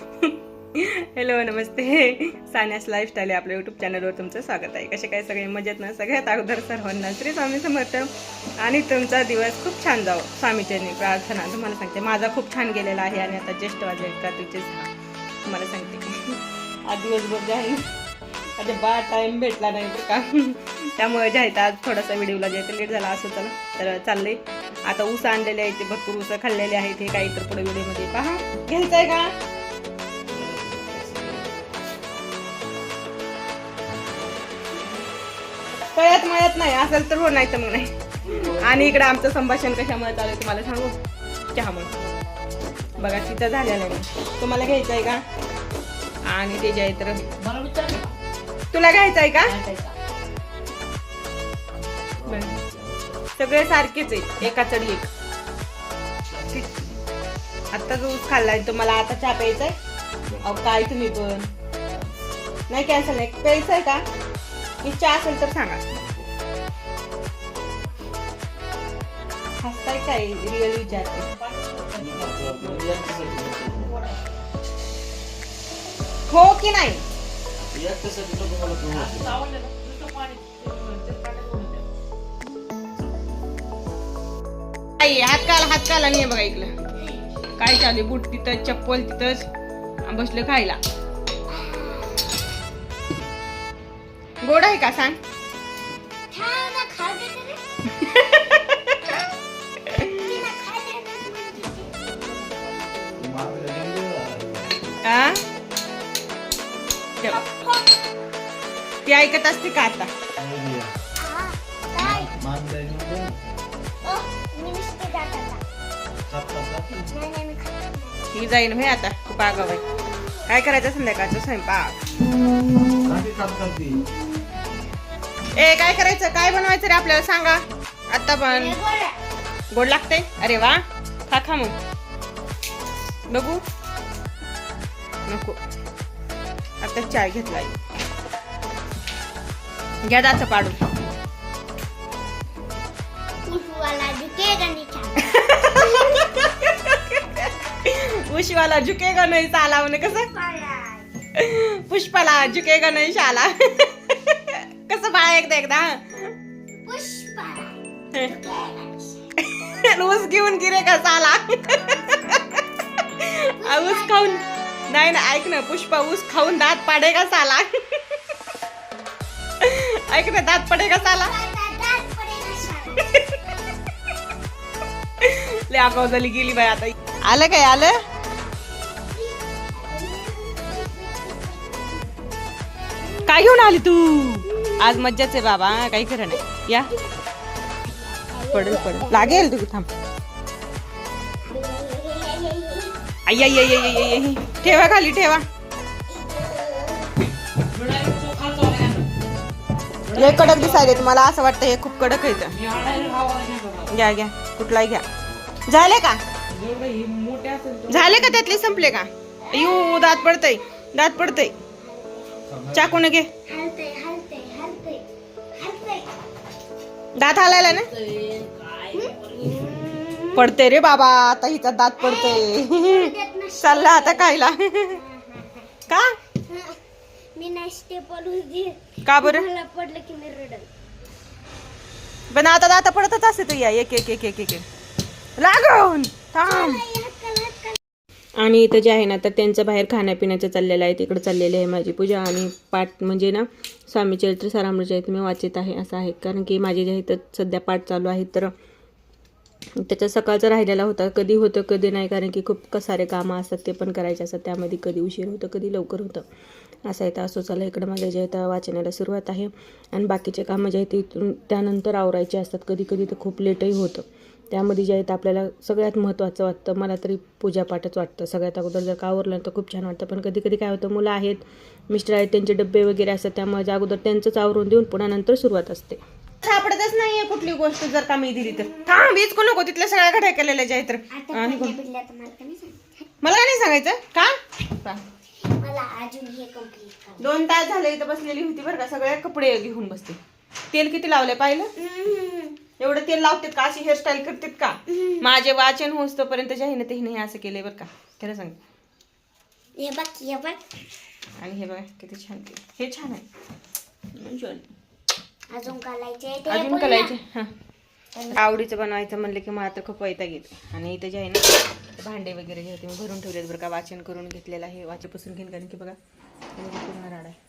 Hello नमस्ते. सान्यास lifestyle आपल्या YouTube चॅनलवर तुमचं स्वागत आहे. कसे काय सगळे? मजेत ना? सगळ्यात अगोदर सर्वांना श्री स्वामी समर्थ. आणि तुमचा दिवस खूप छान जावं. स्वामीचरणी प्रार्थना. तुम्हाला सांगते माझा खूप छान गेलेला आहे आणि आता ज्येष्ठ वाजले का? तुझे तुम्हाला सांगते. आज दिवसभर जे आहे आता बा टाईम भेटला नाही तर का त्यामुळे जे आहे आज थोडासा व्हिडिओला जे आहे लेट झाला. असं चला. तर चाललंय. आता ऊस आणलेले आहेत ते भरपूर ऊस खाल्लेले आहेत. हे काही तर पुढे व्हिडिओमध्ये पहा. घ्यायचं आहे का? कळत मळत नाही. असेल तर हो नाही तर मग नाही. आणि इकडे आमचं संभाषण कशामुळे चालू आहे तुम्हाला सांगू? चहामुळे. बघा तिथं झालेलं आहे. तुम्हाला घ्यायचं आहे का? आणि ते जे आहे तर तुला घ्यायचं आहे का. सगळे सारखेच आहेत. एका चढी एक. ठीक. आता जो ऊस खाल्लाय तो मला आता चहा प्यायचा आहे? अहो काय तुम्ही पण. नाही कॅन्सल नाही. प्यायचं आहे का? इच्छा असेल तर सांगा. हसताय काय रिअल विचारते. हो की नाही? आई हात काला हात काला नाही बघा इकडं. काय चालू बूट तिथं चप्पल तिथंच. बसलं खायला. गोड आहे का? सांग. ती ऐकत असते का आता? ही जाईन भाई आता खूप आगाव आहे. काय करायचं संध्याकाळचं? स्वयंपाक. ए काय करायचं? काय बनवायचं रे आपल्याला? सांगा. आता पण. गोड लागते अरे वा. खा खा मग. बघू. नको. आता चाय घेतलाय घ्या दाचं पाडून. उशीवाला झुकेगा नाही म्हणे कसं? पुष्पाला. झुकेगा नाही शाला. कसं बाळ एकदा एकदा ऊस घेऊन गिरे का साला? आ, ऊस खाऊन नाही ना ऐक ना पुष्पा ऊस खाऊन दात पाडे का साला? ऐक ना दात पडे का साला? लय आगाव झाली गेली बाई आता. आलं काय आलं? काय घेऊन आली तू? आज मज्जाच आहे बाबा काही खरं नाही. या. पडेल पडेल. लागेल तू थांब. आई आई आई आई, आई, ठेवा खाली ठेवा. हे कडक दिसायले तुम्हाला असं वाटतं हे खूप कडक आहे इथं. घ्या घ्या. कुठलाही घ्या. झाले का? झाले का त्यातले संपले का? यू दात पडतय दात पडतय. चाकून घे. दात हालायला ना? पडते रे बाबा आता हिचा दात पडते. चालला आता खायला. का? मी नाही का बरं? पडलं की मी रडल. पण आता दाता पडतच असते तू या एक एक एक एक लागून. थांब. आणि इथं जे आहे ना तर त्यांचं बाहेर खाण्यापिण्याचं चाललेलं आहे तिकडं चाललेली आहे माझी पूजा. आणि पाठ म्हणजे ना स्वामी चरित्र सारामृत आहे मी वाचित आहे असं आहे. कारण की माझे जे आहे तर सध्या पाठ चालू आहे तर त्याच्या सकाळचा राहिलेला होता. कधी होतं कधी नाही कारण की खूप सारे कामं असतात ते पण करायचे असतात. त्यामध्ये कधी उशीर होतं कधी लवकर होतं. असं आहे तर असं चाललं इकडं माझ्या जे आहे तर वाचनाला सुरुवात आहे. आणि बाकीचे कामं जे आहेत ते इथून त्यानंतर आवरायचे असतात. कधी कधी तर खूप लेटही होतं. त्यामध्ये जे आहे ते आपल्याला सगळ्यात महत्त्वाचं वाटतं. मला तरी पूजापाठच वाटतं. सगळ्यात अगोदर जर का आवरलं तर खूप छान वाटतं. पण कधी कधी काय होतं मुलं आहेत मिस्टर आहेत त्यांचे डब्बे वगैरे असतात त्यामुळे जे अगोदर त्यांचंच आवरून देऊन पुन्हा नंतर सुरुवात असते. सापडतच नाहीये कुठली गोष्ट जर का मी दिली तर. थांब वीज को नको. तिथल्या सगळ्या घड्या केलेल्या जे आहेत तर. मला नाही सांगायचं. का? मला अजून हे दोन तास झाले इथं बसलेली होती बरं का. सगळे कपडे घेऊन बसते. तेल किती लावले पाहिलं? एवढं तेल लावतात का? अशी हेअरस्टाईल करतात का? माझे वाचन होस तोपर्यंत जे आहे ना ते नाही असं केलंय बरं का. खरं सांग. हे बघ हे बघ. आणि हे बघा किती छान केलं. हे छान आहे. अजून घालायचे ते अजून हां. आवडीचं बनवायचं म्हणलं की मात्र खूप वैताग येते. आणि इथं जे आहे ना भांडे वगैरे जे होते मी भरून ठेवलेत बरं का. वाचन करून घेतलेलं आहे. वाचे पुसून घेईन कारण की बघा पूर्ण राड आहे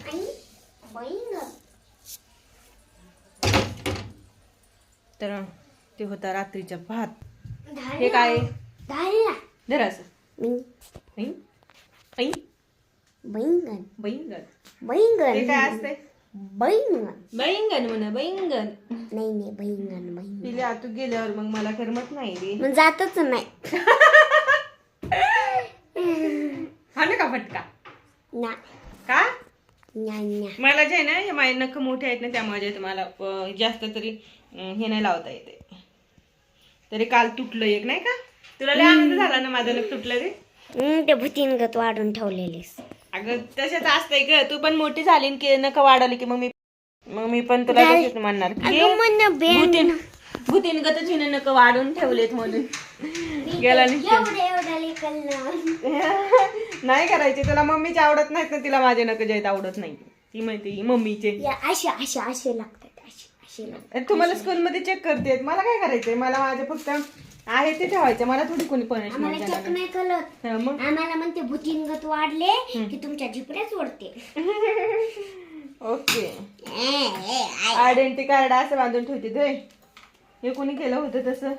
आणि बहीण तर ते होता रात्रीचा भात. हे काय? धाडला. धर असं. मी. ऐं? ऐं? बैंगन बैंगन बैंगन काय असते बैंगन बैंगन म्हणा बैंगन नाही नाही बैंगन बैंगन पिले आतू गेल्यावर मग मला करमत नाही रे. मग जातच नाही. हा ना का फटका? ना. का. मला जे आहे ना हे माझे नख मोठे आहेत ना त्यामुळे जे तुम्हाला अं, जास्त तरी हे नाही लावता येते. तरी काल तुटलं एक नाही का? तुला लय आनंद झाला ना माझं नख तुटलं रे? ते वाढून ठेवलेलीस. अगं तसंच असतंय ग. तू पण मोठी झाली की नख वाढवली की मग मी मग मी पण तुला. तशीच म्हणणार भूतीन भूतीन हिने नख वाढून ठेवलेत म्हणून. गेला नाही. नाही करायचे तुला मम्मीचे आवडत नाहीत ना तिला माझे नख जे आहेत आवडत नाही. ती म्हणते मम्मीचे. असे असे असे लागतात असे असे तुम्हाला स्कूलमध्ये चेक करते मला काय करायचंय? मला माझे फक्त आहे ते ठेवायचं. मला थोडी कोणी पनिशमेंट चेक नाही. आम्हाला म्हणते भुतीनगत वाढले की तुमच्या झिपऱ्याच ओढते ओके. आयडेंटिटी कार्ड असं बांधून ठेवते ते हे कोणी केलं होतं तसं?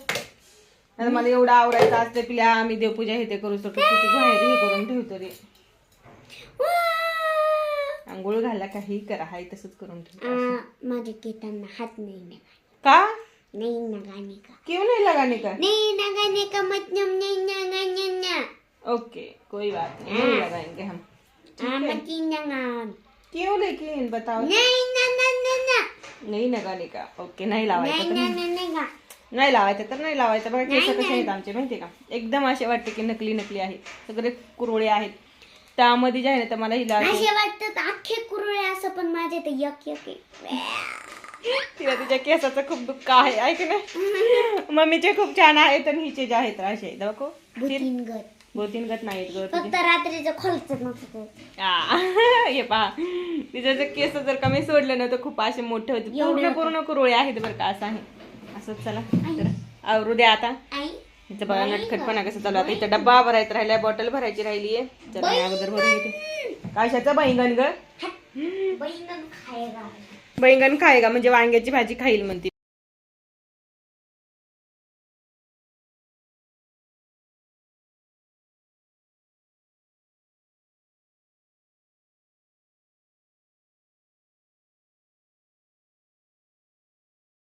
आता मला एवढं आवडायचं असते पिल्या आम्ही देवपूजा हे ते करू शकतो. किती बाहेर हे करून ठेवतो रे आंघोळ घाला काही करा. हाय तसंच करून ठेव. माझ्या केटांना हात नाही का? नाही नगाने का? क्यों नहीं लगाने का? नहीं नगाने का मतलब नहीं ना ओके कोई बात नहीं. नहीं लगाएंगे हम. मती नगान क्यों लेकिन बताओ. नहीं ना ना ना ना. नाही लगाने का. ओके नाही लावायचं नहीं ना ना ना. नाही लावायचं तर नाही लावायचं. बघा केस कसे आहेत आमचे माहितीये का? एकदम असे वाटते की नकली नकली आहेत. सगळे कुरवळे आहेत. त्यामध्ये जे आहे ना तर मला हिला असे- वाटतात अख्खे कुरळे असं पण माझे तर यक यक आहे. तिला तिच्या केसाचं खूप दुःख आहे ऐक ना मम्मीचे खूप छान आहेत आणि हिचे जे आहेत असे दाखव. भुतीनगत बोतीनगत नाहीत ग फक्त रात्रीचं खोलच हे पहा. तिचं जर केस जर कमी सोडलं ना तर खूप असे मोठे होते. पूर्ण पूर्ण कुरवळे आहेत बरं का असं आहे. असंच चला तर आवरू द्या आता. इथं बघा नटखटपणा कसं चालू आता इथं डब्बा भरायचा राहिलाय बॉटल भरायची राहिली आहे तर मी अगोदर भरून घेते. कशाचं बैंगन ग? बैंगन खायगा म्हणजे वांग्याची भाजी खाईल म्हणते.